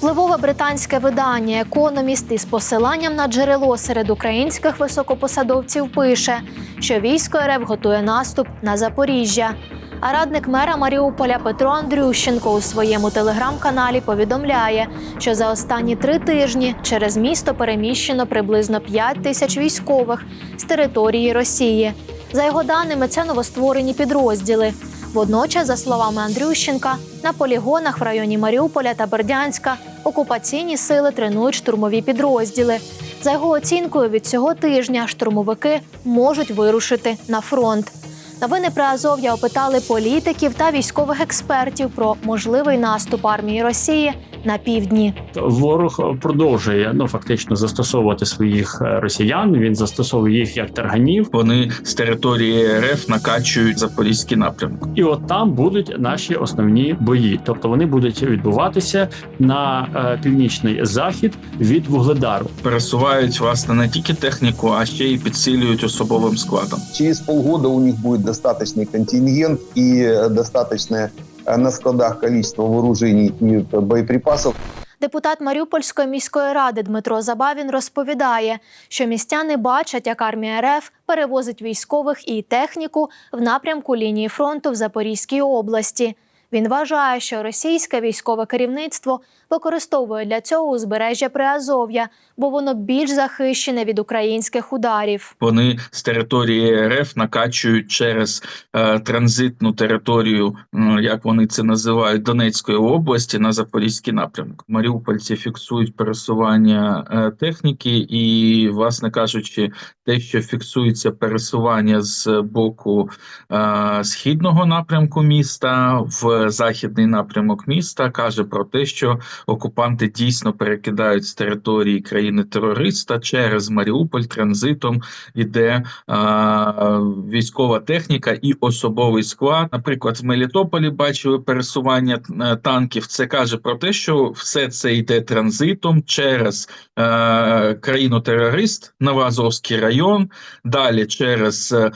Впливове британське видання Економіст із посиланням на джерело серед українських високопосадовців пише, що військо РФ готує наступ на Запоріжжя. А радник мера Маріуполя Петро Андрющенко у своєму телеграм-каналі повідомляє, що за останні три тижні через місто переміщено приблизно 5 тисяч військових з території Росії. За його даними, це новостворені підрозділи. Водночас, за словами Андрющенка, на полігонах в районі Маріуполя та Бердянська окупаційні сили тренують штурмові підрозділи. За його оцінкою, від цього тижня штурмовики можуть вирушити на фронт. Новини про Азов'я опитали політиків та військових експертів про можливий наступ армії Росії на півдні. Ворог продовжує ну фактично застосовувати своїх е, росіян. Він застосовує їх як тарганів, Вони з території РФ накачують запорізький напрямок. і от там будуть наші основні бої. Тобто вони будуть відбуватися на е, північний захід від вугледару. Пересувають власне не тільки техніку, а ще й підсилюють особовим складом. Через полгода у них будет достаточный контингент и э, достаточное э, на складах количество вооружений и боеприпасов. Депутат Маріупольської міської ради Дмитро Забавін розповідає, що містяни бачать, як армія РФ перевозить військових і техніку в напрямку лінії фронту в Запорізькій області. Він вважає, що російське військове керівництво використовує для цього узбережжя Приазов'я, бо воно більш захищене від українських ударів. Вони з території РФ накачують через е, транзитну територію, як вони це називають, Донецької області на запорізький напрямок. Маріупольці фіксують пересування е, техніки, і, власне кажучи, те, що фіксується пересування з боку е, східного напрямку міста в західний напрямок міста, каже про те, що окупанти дійсно перекидають з території країни-терориста через Маріуполь транзитом іде а, військова техніка і особовий склад. Наприклад, в Мелітополі бачили пересування е, танків. Це каже про те, що все це йде транзитом через е, країну-терорист, Новоазовський район, далі через е,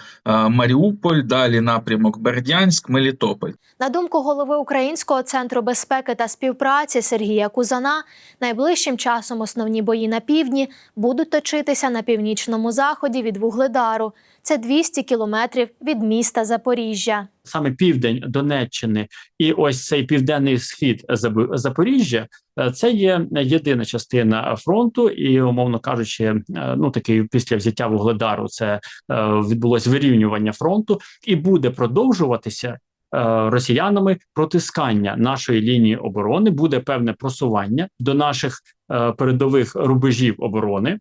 Маріуполь, далі напрямок Бердянськ, Мелітополь. На думку голови Українського центру безпеки та співпраці Сергія Кузана, найближчим часом основні бої на півдні будуть точитися на північному заході від Вугледару. Це 200 кілометрів від міста Запоріжжя. Саме південь Донеччини і ось цей південний схід Запоріжжя. е, Це є єдина частина фронту, і умовно кажучи, е, ну такий після взяття вугледару це е, відбулось вирівнювання фронту, і буде продовжуватися росіянами протискання нашої лінії оборони. Буде певне просування до наших е, передових рубежів оборони.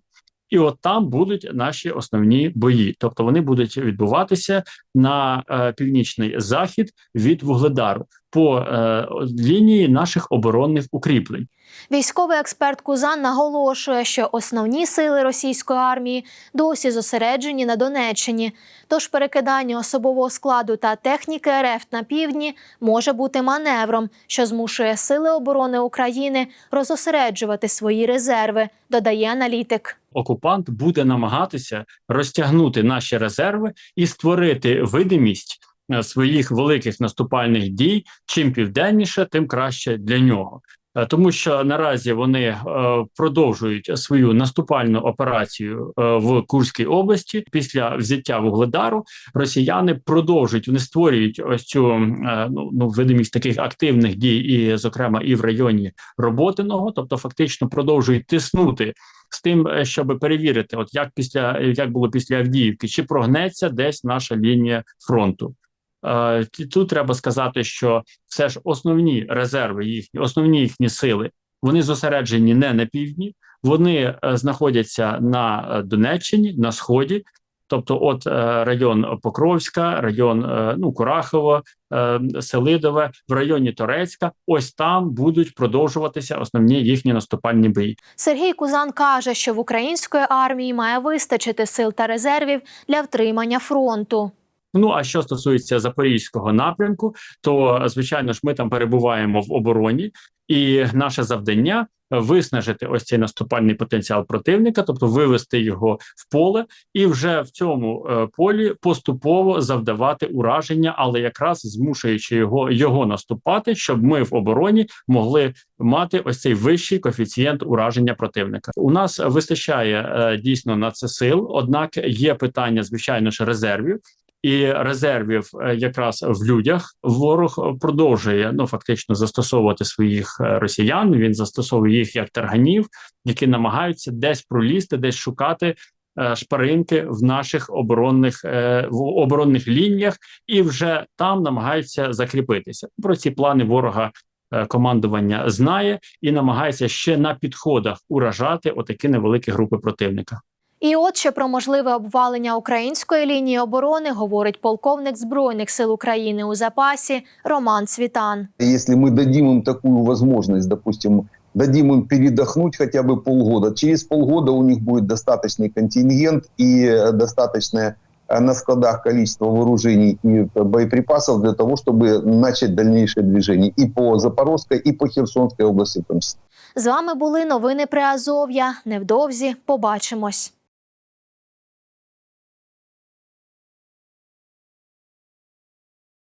І от там будуть наші основні бої, тобто вони будуть відбуватися на е, північний захід від вугледару по е, лінії наших оборонних укріплень. Військовий експерт Кузан наголошує, що основні сили російської армії досі зосереджені на Донеччині. Тож перекидання особового складу та техніки РФ на півдні може бути маневром, що змушує сили оборони України розосереджувати свої резерви, додає аналітик. Окупант буде намагатися розтягнути наші резерви і створити видимість е, своїх великих наступальних дій. Чим південніше, тим краще для нього. Е, Тому що наразі вони е, продовжують свою наступальну операцію е, в Курській області. Після взяття вугледару росіяни продовжують вони створюють ось цю ну, ну видимість таких активних дій, і зокрема і в районі Роботиного, тобто фактично продовжують тиснути з тим, щоб перевірити, от як після як було після Авдіївки, чи прогнеться десь наша лінія фронту. Е, Тут треба сказати, що все ж основні резерви їхні, основні їхні сили, вони зосереджені не на півдні, вони е, знаходяться на е, Донеччині, на сході. Тобто, от район Покровська, район ну Курахово, Селидове, в районі Торецька, ось там будуть продовжуватися основні їхні наступальні бої. Сергій Кузан каже, що в української армії має вистачити сил та резервів для втримання фронту. Ну а що стосується запорізького напрямку, то звичайно ж ми там перебуваємо в обороні, і наше завдання виснажити ось цей наступальний потенціал противника, тобто вивести його в поле, і вже в цьому е, полі поступово завдавати ураження, але якраз змушуючи його його наступати, щоб ми в обороні могли мати ось цей вищий коефіцієнт ураження противника. У нас вистачає е, дійсно на це сил однак є питання, звичайно ж, резервів. І резервів е, якраз в людях ворог продовжує ну фактично застосовувати своїх е, росіян. Він застосовує їх як тарганів, які намагаються десь пролізти, десь шукати е, шпаринки в наших оборонних в оборонних лініях, і вже там намагаються закріпитися. Про ці плани ворога командування знає і намагається ще на підходах уражати отакі невеликі групи противника. І от ще про можливе обвалення української лінії оборони говорить полковник збройних сил України у запасі Роман Цвітан. Если мы дадим им такую возможность, допустим, дадим им передохнуть хотя бы полгода, через полгода у них будет достаточный контингент и э, достаточное э, на складах количество вооружений и боеприпасов для того, чтобы начать дальнейшее движение и по Запорожской, и по Херсонской области в том числе. З вами були новини Приазов'я. Невдовзі побачимось.